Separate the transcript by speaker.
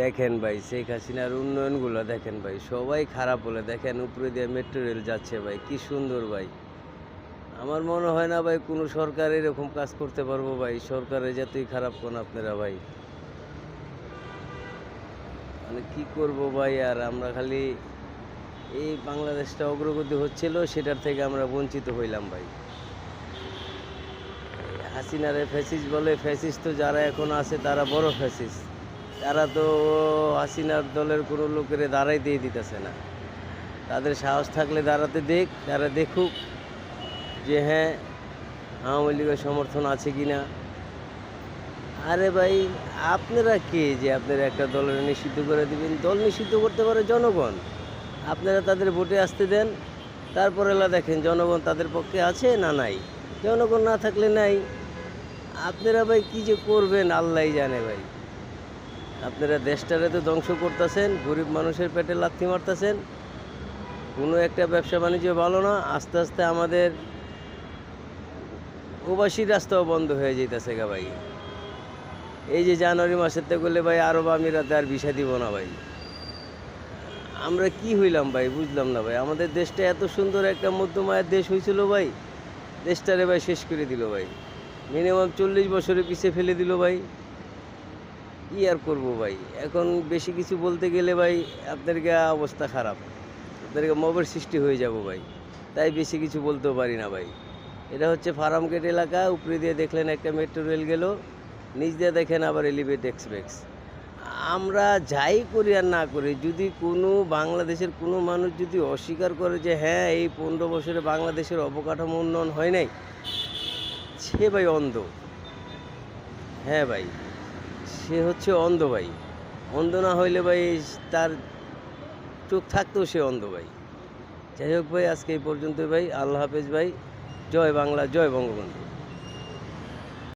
Speaker 1: দেখেন ভাই, শেখ হাসিনার উন্নয়নগুলো দেখেন ভাই, সবাই খারাপ বলে দেখেন উপরে দিয়ে মেট্রো রেল যাচ্ছে ভাই, কি সুন্দর ভাই। আমার মনে হয় না ভাই কোনো সরকার এরকম কাজ করতে পারব ভাই, সরকারের যতই খারাপ কোন আপনারা ভাই। মানে কি করব ভাই, আর আমরা খালি এই বাংলাদেশটা অগ্রগতি হচ্ছিল, সেটার থেকে আমরা বঞ্চিত হইলাম ভাই। হাসিনারে ফ্যাসিস বলে ফ্যাসিস তো যারা এখন আছে তারা বড় ফ্যাসিস তারা তো হাসিনার দলের কোনো লোকের দাঁড়াইতেই দিতেছে না। তাদের সাহস থাকলে দাঁড়াতে দেখ, তারা দেখুক যে হ্যাঁ আওয়ামী লীগের সমর্থন আছে কি না আরে ভাই, আপনারা কে যে আপনারা একটা দলের নিষিদ্ধ করে দিবেন? দল নিষিদ্ধ করতে পারে জনগণ। আপনারা তাদের ভোটে আসতে দেন, তারপরে দেখেন জনগণ তাদের পক্ষে আছে না নাই। জনগণ না থাকলে নাই। আপনারা ভাই কি যে করবেন আল্লাহ জানে ভাই। আপনারা দেশটারে তো ধ্বংস করতেছেন, গরিব মানুষের পেটে লাথি মারতেছেন। কোনো একটা ব্যবসা বাণিজ্য ভালো না, আস্তে আস্তে আমাদের প্রবাসী রাস্তাও বন্ধ হয়ে যেতেছে গা ভাই। এই যে জানুয়ারি মাসের থেকে করলে ভাই আরব আমিরাতে আর ভিসা দিব না ভাই। আমরা কি হইলাম ভাই, বুঝলাম না ভাই। আমাদের দেশটা এত সুন্দর একটা মধ্যমায়ের দেশ হয়েছিল ভাই। দেশটারে ভাই শেষ করে দিল ভাই। মিনিমাম চল্লিশ বছরে পিছিয়ে ফেলে দিল ভাই। কি আর করব ভাই? এখন বেশি কিছু বলতে গেলে ভাই আপনাদেরকে অবস্থা খারাপ। আপনাদেরকে মবের সৃষ্টি হয়ে যাব ভাই। তাই বেশি কিছু বলতেও পারি না ভাই। এটা হচ্ছে ফার্মগেট এলাকা, উপরে দিয়ে দেখলেন একটা মেট্রো রেল গেল। নিচ দিয়ে দেখেন আবার এলিভেট এক্সপ্রেস। আমরা যাই করি আর না করি, যদি কোনো বাংলাদেশের কোনো মানুষ যদি অস্বীকার করে যে হ্যাঁ এই পনেরো বছরে বাংলাদেশের অবকাঠামো উন্নয়ন হয় নাই, সে ভাই অন্ধ। হ্যাঁ ভাই। সে হচ্ছে অন্ধ ভাই। অন্ধ না হইলে ভাই তার চোখ থাকতেও সে অন্ধ ভাই। যাই হোক ভাই, আজকে এই পর্যন্ত ভাই। আল্লাহ হাফেজ ভাই। জয় বাংলা, জয় বঙ্গবন্ধু।